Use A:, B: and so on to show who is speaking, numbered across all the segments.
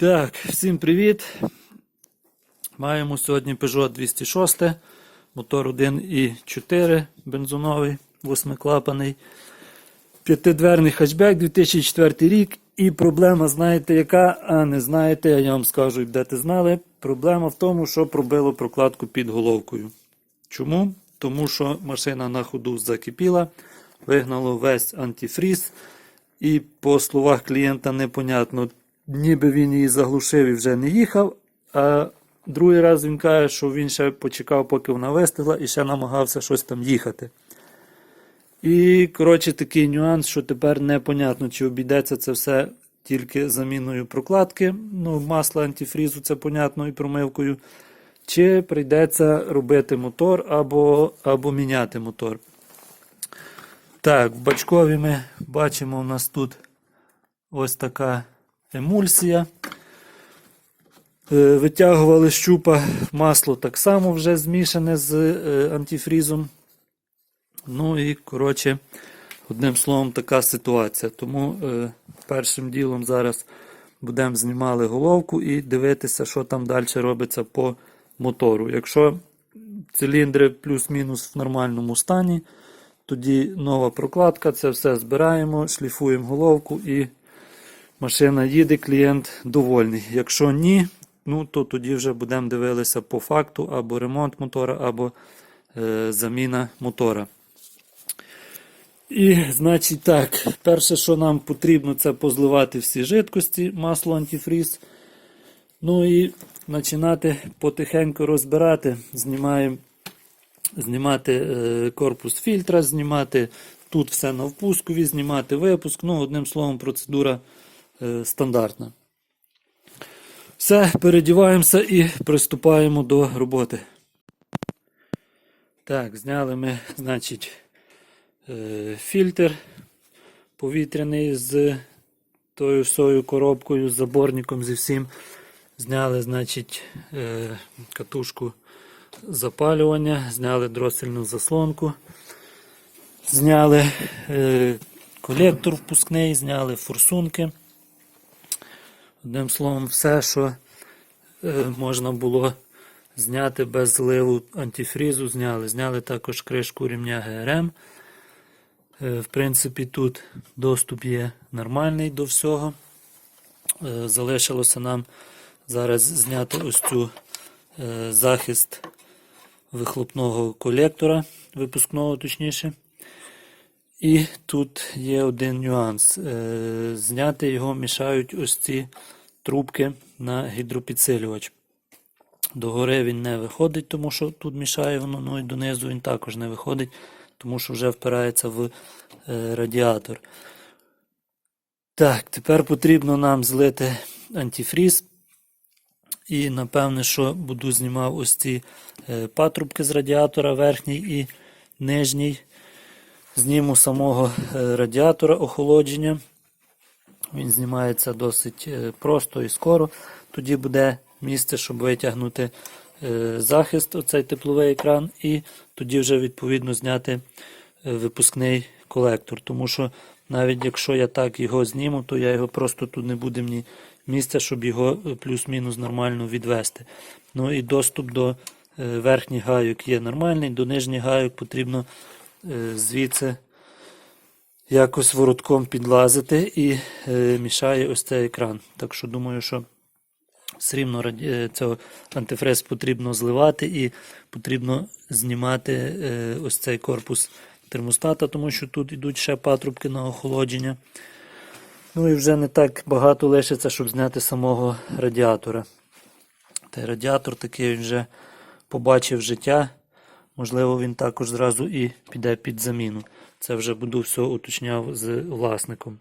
A: Так, всім привіт. Маємо сьогодні Peugeot 206, мотор 1.4 бензиновий, восьмиклапаний, п'ятидверний хетчбек 2004 рік. І проблема, знаєте, яка? А не знаєте, я вам скажу, будете знали. Проблема в тому, що пробило прокладку під головкою. Чому? Тому що машина на ходу закипіла, вигнало весь антифріз. І по словах клієнта непонятно, ніби він її заглушив і вже не їхав. А другий раз він каже, що він ще почекав, поки вона вистигла, і ще намагався щось там їхати. І, коротше, такий нюанс, що тепер непонятно, чи обійдеться це все тільки заміною прокладки. Ну, масла антифрізу, це понятно, і промивкою. Чи прийдеться робити мотор або, або міняти мотор. Так, в бачкові ми бачимо, у нас тут ось така емульсія. Е, Витягували щупа масло так само вже змішане з е, антифрізом. Ну і, коротше, одним словом, така ситуація. Тому е, першим ділом зараз будемо знімали головку і дивитися, що там далі робиться по мотору. Якщо циліндри плюс-мінус в нормальному стані, тоді нова прокладка, це все збираємо, шліфуємо головку і машина їде, клієнт довольний. Якщо ні, ну то тоді вже будемо дивитися по факту або ремонт мотора, або е, заміна мотора. І, значить, так, перше, що нам потрібно, це позливати всі жидкості, масло антифріз. Ну і починати потихеньку розбирати. Знімаємо знімати е, корпус фільтра, знімати тут все на впускові, знімати випуск. Ну, одним словом, процедура стандартна. Все, передіваємося і приступаємо до роботи. Так, зняли ми, значить, е, фільтр повітряний з тою всою коробкою, з заборником, зі всім. Зняли, значить, е, катушку запалювання, зняли дросельну заслонку, зняли е, колектор впускний, зняли форсунки. Одним словом, все, що е, можна було зняти без зливу антифрізу, зняли. Зняли також кришку рівня ГРМ. Е, в принципі, тут доступ є нормальний до всього. Е, залишилося нам зараз зняти ось цю захист вихлопного колектора, випускного точніше. І тут є один нюанс. Зняти його мішають ось ці трубки на гідропідсилювач. Догори він не виходить, тому що тут мішає воно, ну і донизу він також не виходить, тому що вже впирається в е, радіатор. Так, тепер потрібно нам злити антифріз. І напевне, що буду знімав ось ці е, патрубки з радіатора, верхній і нижній. Зніму самого е, радіатора охолодження. Він знімається досить е, просто і скоро. Тоді буде місце, щоб витягнути захист, оцей тепловий екран, і тоді вже відповідно зняти випускний колектор. Тому що навіть якщо я так його зніму, то я його просто тут не буде мені місця, щоб його плюс-мінус нормально відвести. Ну і доступ до е, верхніх гайок є нормальний, до нижніх гайок потрібно е, звідси якось воротком підлазити і е, мішає ось цей екран. Так що думаю, що все рівно цього антифрез потрібно зливати і потрібно знімати ось цей корпус термостата, тому що тут йдуть ще патрубки на охолодження. Ну і вже не так багато лишиться, щоб зняти самого радіатора. Та радіатор такий вже побачив життя. Можливо, він також зразу і піде під заміну. Це вже буду все уточняв з власником.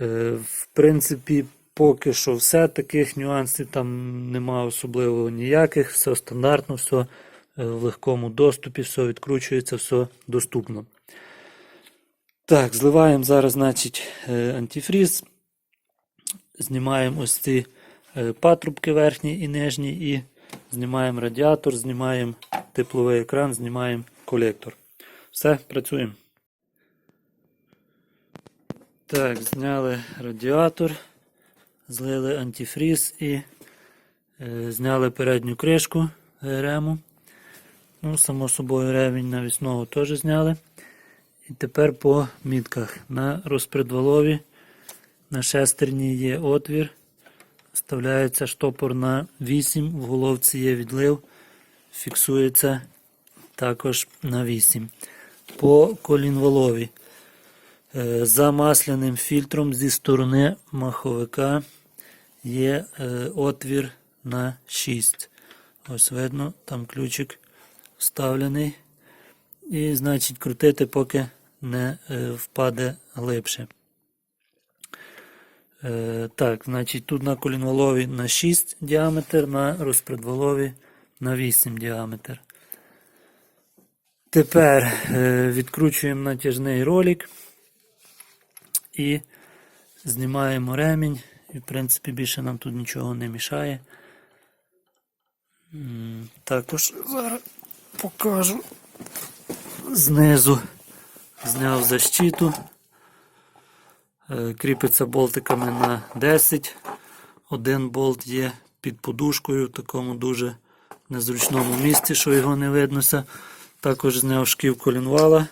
A: Е, в принципі, поки що все таких нюансів там нема особливо ніяких, все стандартно, все е, в легкому доступі, все відкручується, все доступно. Так, зливаємо зараз, значить, е, антифріз. Знімаємо ось ці патрубки верхні і нижні, і знімаємо радіатор, знімаємо тепловий екран, знімаємо колектор. Все, працюємо. Так, зняли радіатор. злили антифріз і е, зняли передню кришку ГРМу. Ну, само собою ревень навісного теж зняли. І тепер по мітках. На розпредвалові на шестерні є отвір. Вставляється штопор на 8, в головці є відлив, фіксується також на 8. По колінвалові. Е, масляним фільтром зі сторони маховика є е, отвір на 6. Ось видно, там ключик вставлений. І, значить, крутити, поки не е, впаде глибше. Так, значить, тут на колінвалові на 6 діаметр, на розпредвалові на 8 діаметр. Тепер відкручуємо натяжний ролик і знімаємо ремінь. І, в принципі, більше нам тут нічого не мішає. Також зараз покажу знизу. Зняв защиту. Е, Кріпиться болтиками на 10. Один болт є під подушкою в такому дуже незручному місці, що його не виднося. Також зняв шків колінвала.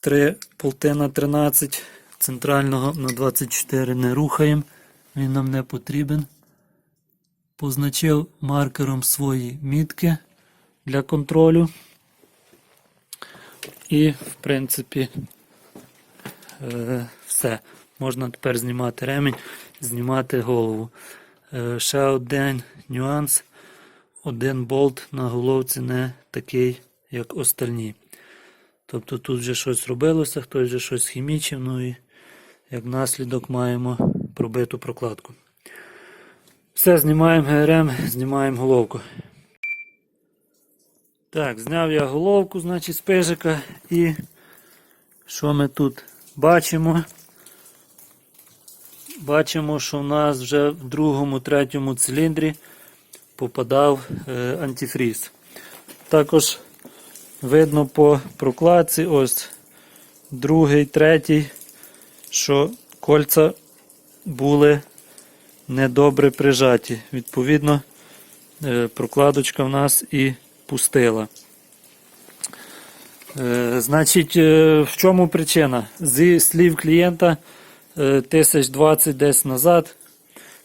A: Три болти на 13. Центрального на 24 не рухаємо. Він нам не потрібен. Позначив маркером свої мітки для контролю. І, в принципі, е, все. Можна тепер знімати ремінь, знімати голову. Е, ще один нюанс. Один болт на головці не такий, як остальні. Тобто тут вже щось робилося, хтось вже щось хімічив, ну і як наслідок маємо пробиту прокладку. Все, знімаємо ГРМ, знімаємо головку. Так, зняв я головку, значить, з пижика і що ми тут бачимо? Бачимо, що в нас вже в другому, третьому циліндрі попадав е, антифріз. Також видно по прокладці, ось другий, третій, що кольця були недобре прижаті. Відповідно, е, прокладочка в нас і пустила. Е, Значить, е, в чому причина? Зі слів клієнта е, 1020 десь назад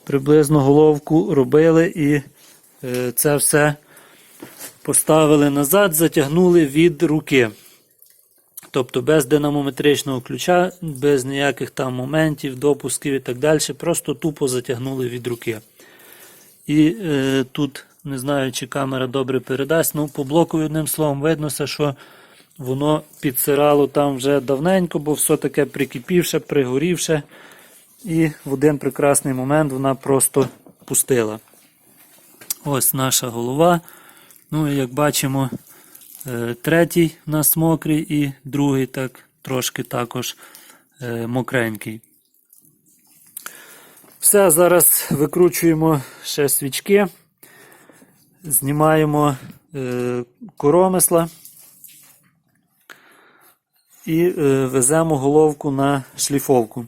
A: приблизно головку робили і це все поставили назад, затягнули від руки. Тобто без динамометричного ключа, без ніяких там моментів, допусків і так далі, просто тупо затягнули від руки. І е, тут, не знаю, чи камера добре передасть, ну по блоку одним словом виднося, що воно підсирало там вже давненько, бо все таке прикипівше, пригорівше. І в один прекрасний момент вона просто пустила. Ось наша голова. Ну і як бачимо, третій у нас мокрий і другий так трошки також е, мокренький. Все, зараз викручуємо ще свічки, знімаємо е, коромисла і е, веземо головку на шліфовку.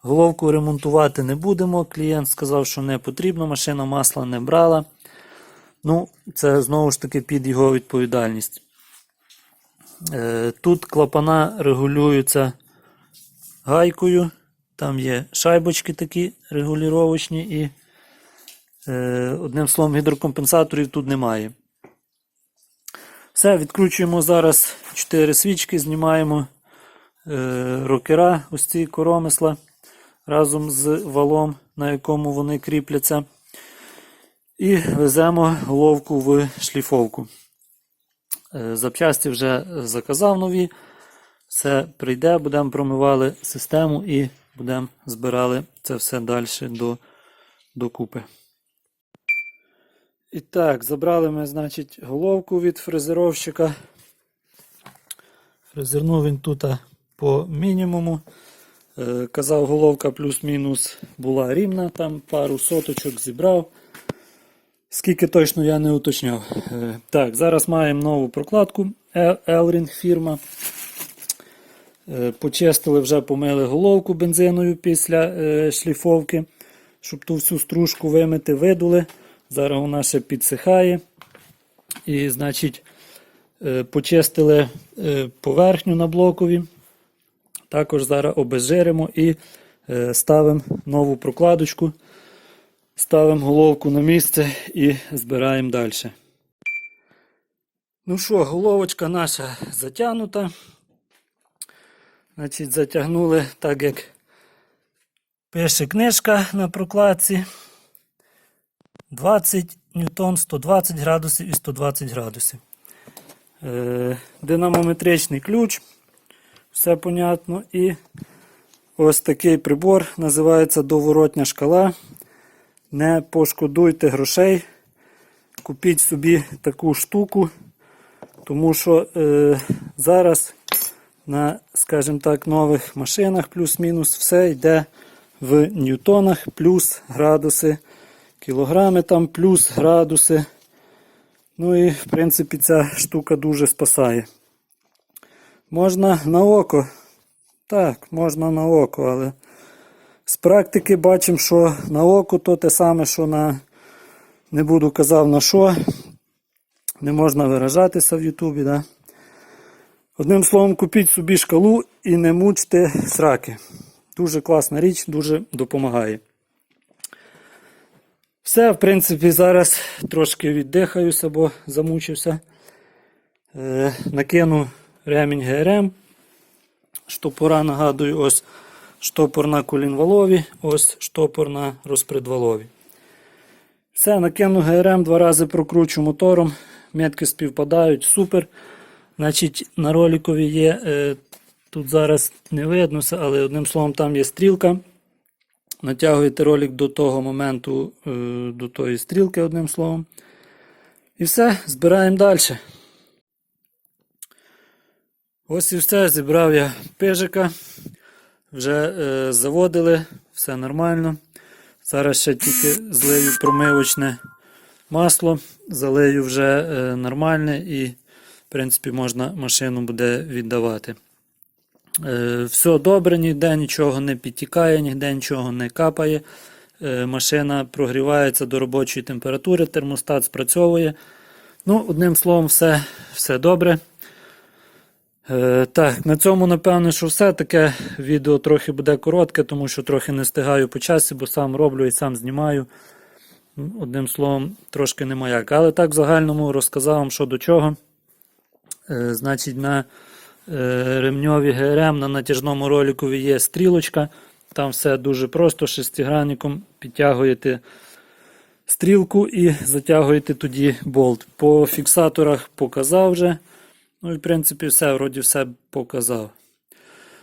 A: Головку ремонтувати не будемо. Клієнт сказав, що не потрібно, машина масла не брала. Ну, це знову ж таки під його відповідальність. Е, Тут клапана регулюються гайкою. Там є шайбочки такі регулювачні і е, одним словом гідрокомпенсаторів тут немає. Все, відкручуємо зараз 4 свічки, знімаємо е, рокера, ось ці коромисла разом з валом, на якому вони кріпляться. І веземо головку в шліфовку. Е, Запчасті вже заказав нові. Все прийде, будемо промивали систему і будемо збирали це все далі до, до купи. І так, забрали ми, значить, головку від фрезеровщика. Фрезернув він тут по мінімуму. Е, Казав, головка плюс-мінус була рівна, там пару соточок зібрав. Скільки точно я не уточняв. Е, Так, зараз маємо нову прокладку Elring фірма. Е, Почистили вже помили головку бензиною після е, шліфовки. щоб ту всю стружку вимити, видули. Зараз вона ще підсихає. І, значить, е, почистили е, поверхню на блокові. Також зараз обезжиримо і е, ставимо нову прокладочку. Ставимо головку на місце і збираємо далі. Ну що, головочка наша затягнута. Значить, затягнули так, як пише книжка на прокладці. 20 ньютон, 120 градусів і 120 градусів. Е, динамометричний ключ. Все понятно. І ось такий прибор називається доворотня шкала. Не пошкодуйте грошей. Купіть собі таку штуку, тому що е, зараз на, скажімо так, нових машинах плюс-мінус все йде в ньютонах, плюс градуси, кілограми там, плюс градуси. Ну і, в принципі, ця штука дуже спасає. Можна на око. Так, можна на око, але з практики бачимо, що на око то те саме, що на. Не буду казав на що. Не можна виражатися в Ютубі. Да? Одним словом, купіть собі шкалу і не мучте сраки. Дуже класна річ, дуже допомагає. Все, в принципі, зараз трошки віддихаюся, бо замучився. Е, накину ремінь ГРМ. Штопора, нагадую, ось штопор на колінвалові, ось штопор на розпредвалові. Все, накину ГРМ, два рази прокручу мотором. Метки співпадають, супер. Значить, на роликові є, е, тут зараз не видно, але одним словом, там є стрілка. Натягуєте ролик до того моменту, е, до тої стрілки, одним словом. І все, збираємо далі. Ось і все, зібрав я пижика. Вже е, заводили, все нормально. Зараз ще тільки злию промивочне масло, залию вже е, нормальне і, в принципі, можна машину буде віддавати. Е, все добре, ніде нічого не підтікає, ніде нічого не капає. Е, машина прогрівається до робочої температури, термостат спрацьовує. Ну, одним словом, все, все добре. Е, так, на цьому, напевно, що все. Таке відео трохи буде коротке, тому що трохи не стигаю по часі, бо сам роблю і сам знімаю. Одним словом, трошки нема як. Але так в загальному розказав вам, що до чого. Е, значить, на е, ремньові ГРМ на натяжному роликові є стрілочка. Там все дуже просто, шестигранником підтягуєте стрілку і затягуєте тоді болт. По фіксаторах показав вже. Ну і в принципі все, вроді все показав.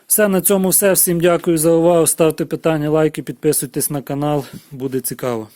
A: Все, на цьому все. Всім дякую за увагу. Ставте питання, лайки, підписуйтесь на канал, буде цікаво.